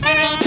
Bye.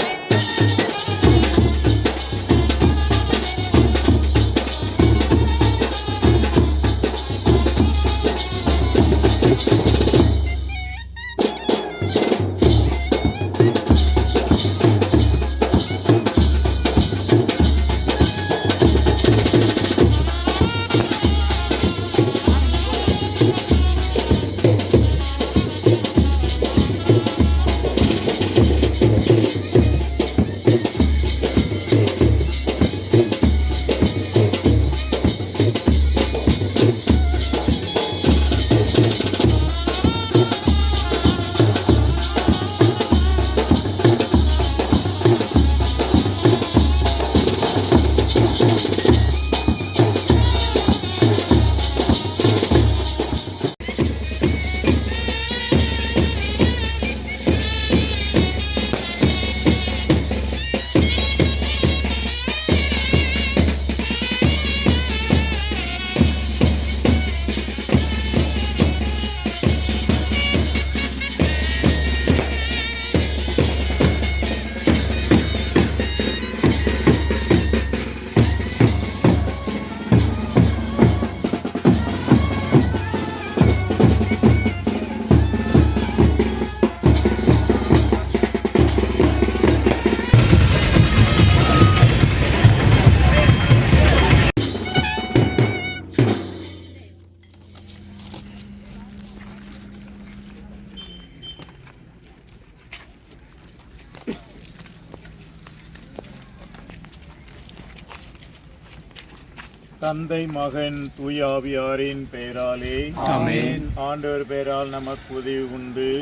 தந்தை மகன் தூயாவியாரின் பெயராலே ஆமென். ஆண்டவர் பெயரால் நமக்கு உதவி உண்டு.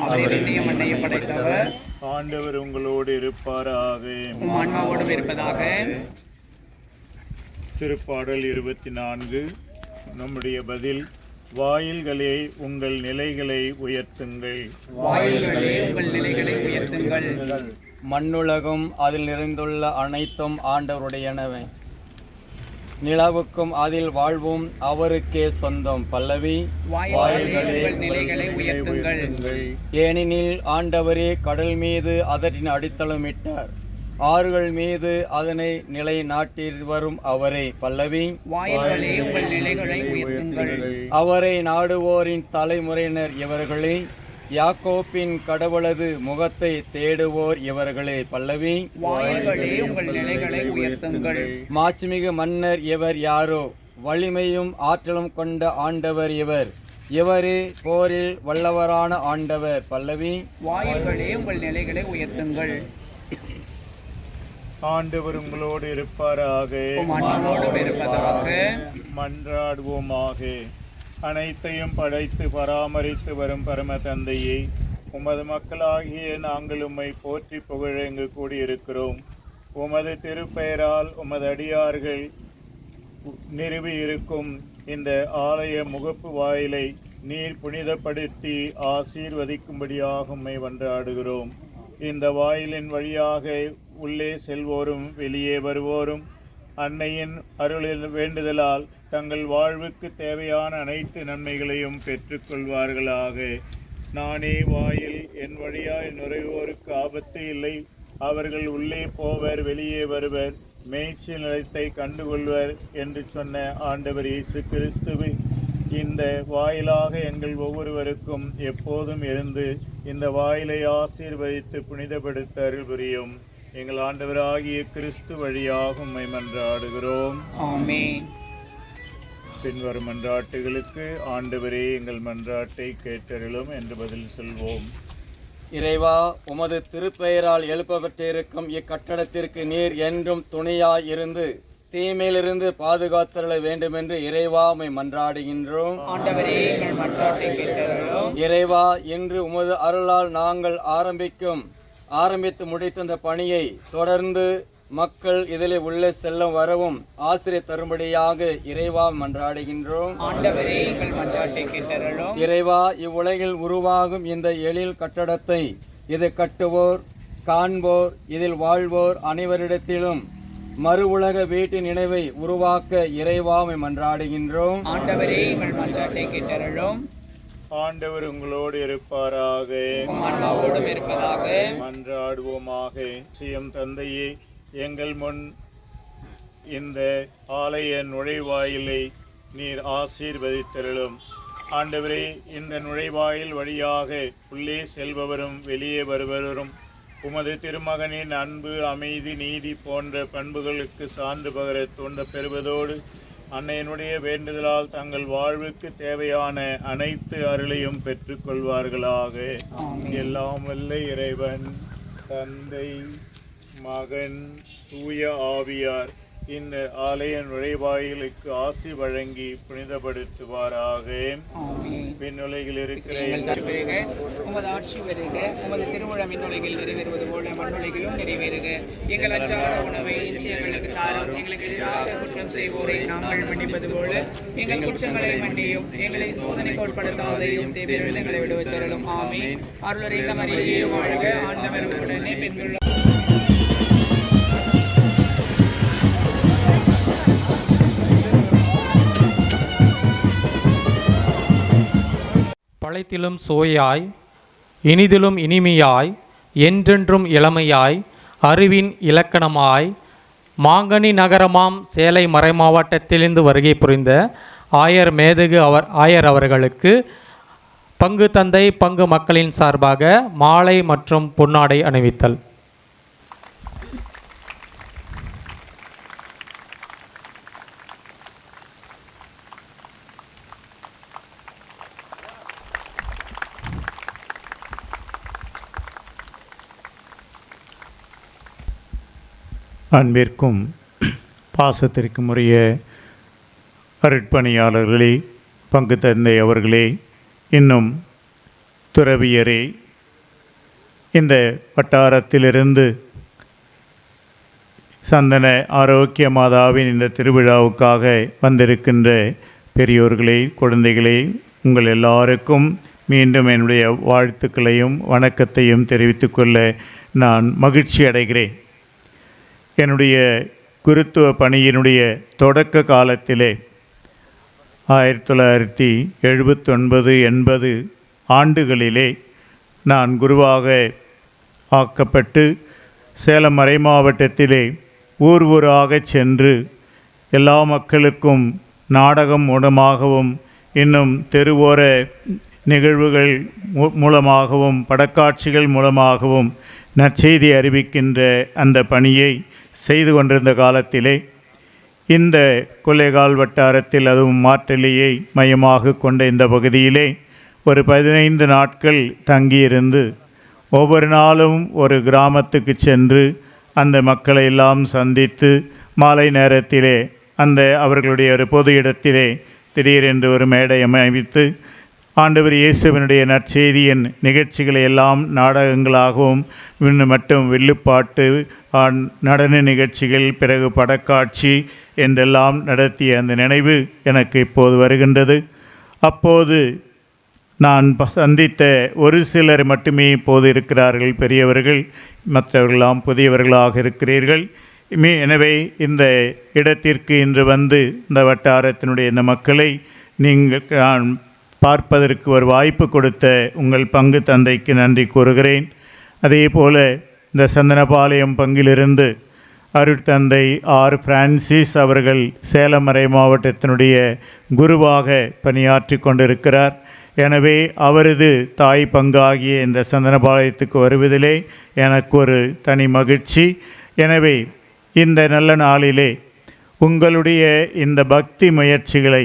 ஆண்டவர் உங்களோடு இருப்பாராக. இருப்பதாக. திருப்பாடல் இருபத்தி நான்கு. நம்முடைய பதில் வாயில்களே உங்கள் நிலைகளை உயர்த்துங்கள். வாயில்களே உங்கள் நிலைகளை உயர்த்துங்கள். மண்ணுலகும் அதில் நிறைந்துள்ள அனைத்தும் ஆண்டவருடையனவை. நிலவுக்கும் அதில் வாழ்வும். அவருக்கே சொந்தம். பல்லவி ஏனெனில் ஆண்டவரே கடல் மீது அதனின் அடித்தளமிட்டார் ஆறுகள் மீது அதனை நிலை வரும் அவரே. பல்லவி அவரை நாடுவோரின் தலைமுறையினர் இவர்களே. யாக்கோப்பின் கடவுளது முகத்தை தேடுவோர் இவர்களே பல்லவி. வாயில்களே உங்கள் நிலைகளை உயர்த்துங்கள். மாட்சிமிகு மன்னர் இவர் யாரோ? வலிமையும் ஆற்றலும் கொண்ட ஆண்டவர் இவர். இவரே போரில் வல்லவரான ஆண்டவர் பல்லவி. வாயில்களே உங்கள் நிலைகளை உயர்த்துங்கள். ஆண்டவர் உங்களோடு இருப்பாராக. மன்றாடுவோமாக. அனைத்தையும் படைத்து பராமரித்து வரும் பரம தந்தையே உமது மக்களாகிய நாங்கள் உம்மை போற்றி புகழ இங்கு கூடியிருக்கிறோம். உமது திருப்பெயரால் உமது அடியார்கள் நிறுவி இருக்கும் இந்த ஆலய முகப்பு வாயிலை நீர் புனிதப்படுத்தி ஆசீர்வதிக்கும்படியாக உம்மை வன்றாடுகிறோம். இந்த வாயிலின் வழியாக உள்ளே செல்வோரும் வெளியே வருவோரும் அன்னையின் அருளில் வேண்டுதலால் தங்கள் வாழ்வுக்கு தேவையான அனைத்து நன்மைகளையும் பெற்றுக்கொள்வார்களாக. நானே வாயில் என் வழியாய் நுழைவோருக்கு ஆபத்து இல்லை. அவர்கள் உள்ளே போவர் வெளியே வருவர் மேய்ச்சி நிலத்தை கண்டுகொள்வர் என்று சொன்ன ஆண்டவர் இயேசு கிறிஸ்துவை. இந்த வாயிலாக எங்கள் ஒவ்வொருவருக்கும் எப்போதும் இருந்து இந்த வாயிலை ஆசீர்வதித்து புனிதப்படுத்த அருள் புரியும் எங்கள் ஆண்டவராகிய கிறிஸ்து வழியாக உம்மை மன்றாடுகிறோம். ஆமென். பின்வரும் மன்றாட்டுகளுக்கு ஆண்டவரே எங்கள் மன்றாட்டை கேட்டருளும் என்று பதில் சொல்வோம். இறைவா உமது திருப்பெயரால் எழுப்பப்பட்டிருக்கும் இக்கட்டடத்திற்கு நீர் என்றும் துணையாய் இருந்து தீமையிலிருந்து பாதுகாத்தருள வேண்டுமென்று இறைவா உம்மை மன்றாடுகின்றோம். ஆண்டவரே எங்கள் மன்றாட்டை கேட்டருளும். இறைவா இன்று உமது அருளால் நாங்கள் ஆரம்பிக்கும் ஆரம்பித்து முடித்த இந்த பணியை தொடர்ந்து மக்கள் இதில் உள்ளே செல்லும் வரவும் ஆசிரியர் தரும்படியாக இறைவா மன்றாடுகின்றோம். இறைவா இவ்வுலகில் உருவாகும் இந்த எழில் கட்டடத்தை இது கட்டுவோர் காண்போர் இதில் வாழ்வோர் அனைவரிடத்திலும் மறு உலக வீட்டின் நினைவை உருவாக்க இறைவாமை மன்றாடுகின்றோம். ஆண்டவரே எங்கள் மன்றாட்டை கேட்டருளும். ஆண்டவர் உங்களோடு இருப்பாராக. இருப்பதாக. மன்றாடுவோமாக. சியம் தந்தையே எங்கள் முன் இந்த ஆலய நுழைவாயிலை நீர் ஆசீர்வதித்தருளும். ஆண்டவரே இந்த நுழைவாயில் வழியாக உள்ளே செல்பவரும் வெளியே வருபவரும் உமது திருமகனின் அன்பு அமைதி நீதி போன்ற பண்புகளுக்கு சான்று பகர தூண்ட பெறுவதோடு அன்னையினுடைய வேண்டுதலால் தங்கள் வாழ்வுக்கு தேவையான அனைத்து அருளையும் பெற்றுக்கொள்வார்களாக. எல்லாம் வல்ல இறைவன் தந்தை மகன் தூய ஆவியார் இந்த ஆலய நுழைவாயிலுக்கு ஆசி வழங்கி புனிதப்படுத்துவாராக. விண்ணுலகில் இருக்கிற உமது ஆட்சி வருக உமது திருமுழ விண்ணுலகில் நிறைவேறுவது போல மண்ணுலகிலும் நிறைவேறுக. எங்கள் அச்சார உணவை எங்களுக்கு தாரும் எங்களுக்கு எதிராக குற்றம் செய்வோரை நாங்கள் மன்னிப்பது போல எங்கள் குற்றங்களை மன்னியும் எங்களை சோதனைக்கு உட்படுத்தாதையும் தேவையில்லை எங்களை விடுவித்தரலும் ஆமென். அருளுரைந்த மரியே வாழ்க. ஆண்டவர் உடனே பெண்கள் பழைத்திலும் சோயாய் இனிதிலும் இனிமையாய் என்றென்றும் இளமையாய் அறிவின் இலக்கணமாய் மாங்கனி நகரமாம் சேலை மறைமாவட்டத்திலிருந்து வருகை புரிந்த ஆயர் மேதகு அவர் ஆயர் அவர்களுக்கு பங்கு தந்தை பங்கு மக்களின் சார்பாக மாலை மற்றும் பொன்னாடை அணிவித்தல். அன்பிற்கும் பாசத்திற்கும் உரிய அருட்பணியாளர்களே பங்கு தந்தை அவர்களே இன்னும் துறவியரே இந்த வட்டாரத்திலிருந்து சந்தன ஆரோக்கிய மாதாவின் இந்த திருவிழாவுக்காக வந்திருக்கின்ற பெரியோர்களே குழந்தைகளே உங்கள் எல்லாருக்கும் மீண்டும் என்னுடைய வாழ்த்துக்களையும் வணக்கத்தையும் தெரிவித்துக்கொள்ள நான் மகிழ்ச்சி அடைகிறேன் என்னுடைய குருத்துவ பணியினுடைய தொடக்க காலத்திலே ஆயிரத்தி தொள்ளாயிரத்தி எழுபத்தொன்பது எண்பது ஆண்டுகளிலே நான் குருவாக ஆக்கப்பட்டு சேலம் மறை மாவட்டத்திலே ஊர் ஊராக சென்று எல்லா மக்களுக்கும் நாடகம் மூலமாகவும் இன்னும் தெருவோர நிகழ்வுகள் மூ- மூலமாகவும் படக்காட்சிகள் மூலமாகவும் நற்செய்தி அறிவிக்கின்ற அந்த பணியை செய்து கொண்டிருந்த காலத்திலே இந்த கொள்ளைகால் வட்டாரத்தில் அதுவும் மாற்றலியை மையமாக கொண்ட இந்த பகுதியிலே ஒரு பதினைந்து நாட்கள் தங்கியிருந்து ஒவ்வொரு நாளும் ஒரு கிராமத்துக்கு சென்று அந்த மக்களை எல்லாம் சந்தித்து மாலை நேரத்திலே அந்த அவர்களுடைய ஒரு பொது இடத்திலே திடீரென்று ஒரு மேடை அமைத்து ஆண்டவர் இயேசுவினுடைய நற்செய்தியின் நிகழ்ச்சிகளை எல்லாம் நாடகங்களாகவும் இன்னும் மட்டும் வில்லுப்பாட்டு நடன நிகழ்ச்சிகள் பிறகு படக்காட்சி என்றெல்லாம் நடத்திய அந்த நினைவு எனக்கு இப்போது வருகின்றது. அப்போது நான் சந்தித்த ஒரு சிலர் மட்டுமே இப்போது இருக்கிறார்கள் பெரியவர்கள் மற்றவர்களெல்லாம் புதியவர்களாக இருக்கிறீர்கள். மீ- எனவே இந்த இடத்திற்கு இன்று வந்து இந்த வட்டாரத்தினுடைய இந்த மக்களை நீங்கள் நான் பார்ப்பதற்கு ஒரு வாய்ப்பு கொடுத்த உங்கள் பங்கு தந்தைக்கு நன்றி கூறுகிறேன். அதே போல் இந்த சந்தனபாளையம் பங்கிலிருந்து அருட்தந்தை ஆர். பிரான்சிஸ் அவர்கள் சேலம் மறை மாவட்டத்தினுடைய குருவாக பணியாற்றி கொண்டிருக்கிறார். எனவே அவரது தாய் பங்காகிய இந்த சந்தனபாளையத்துக்கு வருவதிலே எனக்கு ஒரு தனி மகிழ்ச்சி. எனவே இந்த நல்ல நாளிலே உங்களுடைய இந்த பக்தி முயற்சிகளை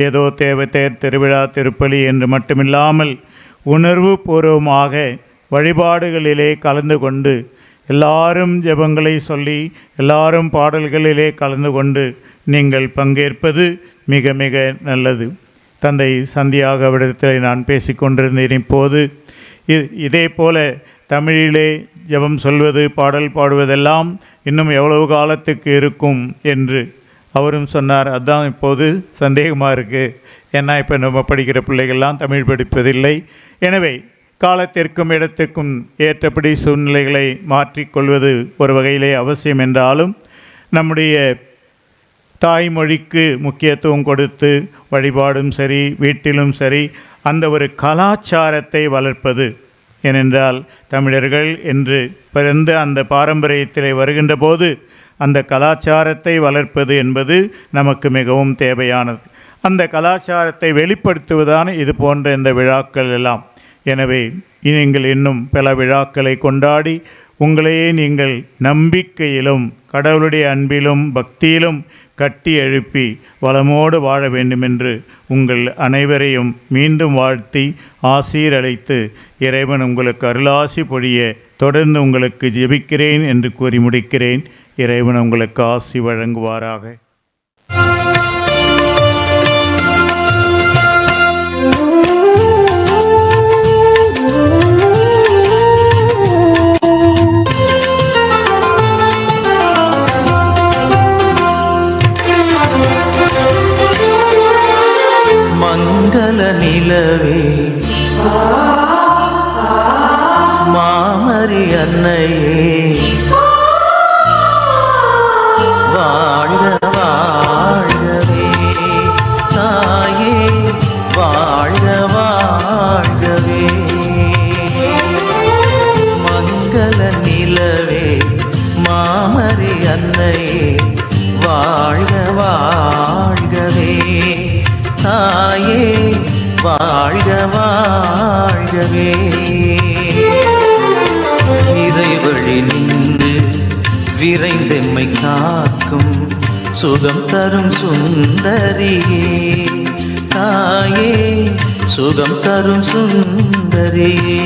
ஏதோ தேவத்தேர் திருவிழா திருப்பலி என்று மட்டுமில்லாமல் உணர்வு பூர்வமாக வழிபாடுகளிலே கலந்து கொண்டு எல்லாரும் ஜெபங்களை சொல்லி எல்லாரும் பாடல்களிலே கலந்து கொண்டு நீங்கள் பங்கேற்பது மிக மிக நல்லது. தந்தை சந்தியாக விடத்தில் நான் பேசிக்கொண்டிருந்தேன் இப்போது. இ- இதே போல தமிழிலே ஜெபம் சொல்வது பாடல் பாடுவதெல்லாம் இன்னும் எவ்வளவு காலத்துக்கு இருக்கும் என்று அவரும் சொன்னார் அதான் இப்போது சந்தேகமாக இருக்குது ஏன்னா இப்போ நம்ம படிக்கிற பிள்ளைகள்லாம் தமிழ் படிப்பதில்லை. எனவே காலத்திற்கும் இடத்துக்கும் ஏற்றபடி சூழ்நிலைகளை மாற்றிக்கொள்வது ஒரு வகையிலே அவசியம் என்றாலும் நம்முடைய தாய்மொழிக்கு முக்கியத்துவம் கொடுத்து வழிபாடும் சரி வீட்டிலும் சரி அந்த ஒரு கலாச்சாரத்தை வளர்ப்பது ஏனென்றால் தமிழர்கள் என்று பிறந்த அந்த பாரம்பரியத்தில் வருகின்ற போது அந்த கலாச்சாரத்தை வளர்ப்பது என்பது நமக்கு மிகவும் தேவையானது. அந்த கலாச்சாரத்தை வெளிப்படுத்துவதான இது போன்ற இந்த விழாக்கள் எல்லாம். எனவே நீங்கள் இன்னும் பல விழாக்களை கொண்டாடி உங்களையே நீங்கள் நம்பிக்கையிலும் கடவுளுடைய அன்பிலும் பக்தியிலும் கட்டி எழுப்பி வளமோடு வாழ வேண்டுமென்று உங்கள் அனைவரையும் மீண்டும் வாழ்த்தி ஆசீரழைத்து இறைவன் உங்களுக்கு அருளாசி பொழிய தொடர்ந்து உங்களுக்கு ஜெபிக்கிறேன் என்று கூறி முடிக்கிறேன். இறைவன் உங்களுக்கு ஆசி வழங்குவாராக. காக்கும் சுகம் தரும் சுந்தரியே. தாயே சுகம் தரும் சுந்தரியே.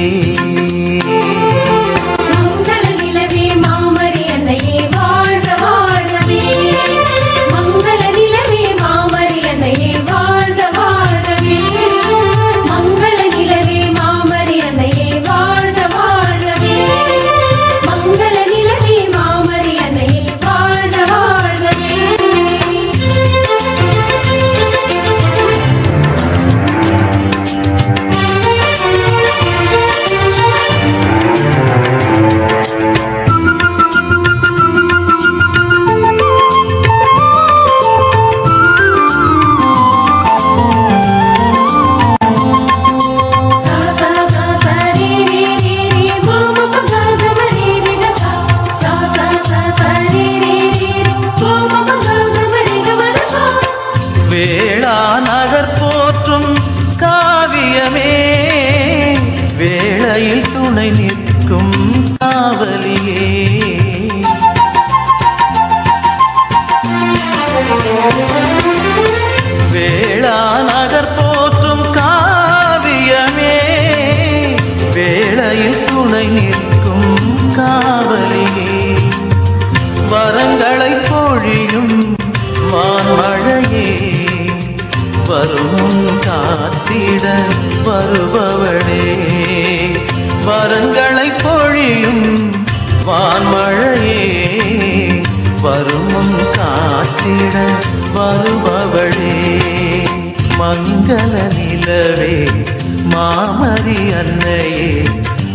அன்னையே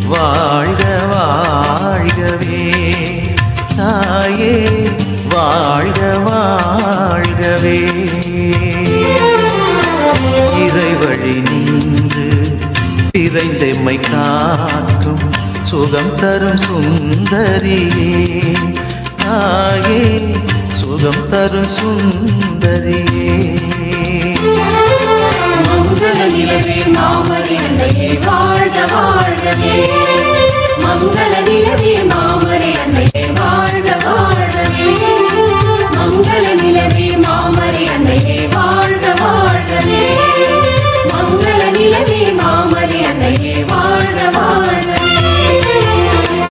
வாழ்க வாழ்கவே. தாயே வாழ்க வாழ்கவே. இறைவழி நின்று பிறைந்தெம்மை காக்கும் சுகம் தரும் சுந்தரியே. தாயே சுகம் தரும் சுந்த அன்னையே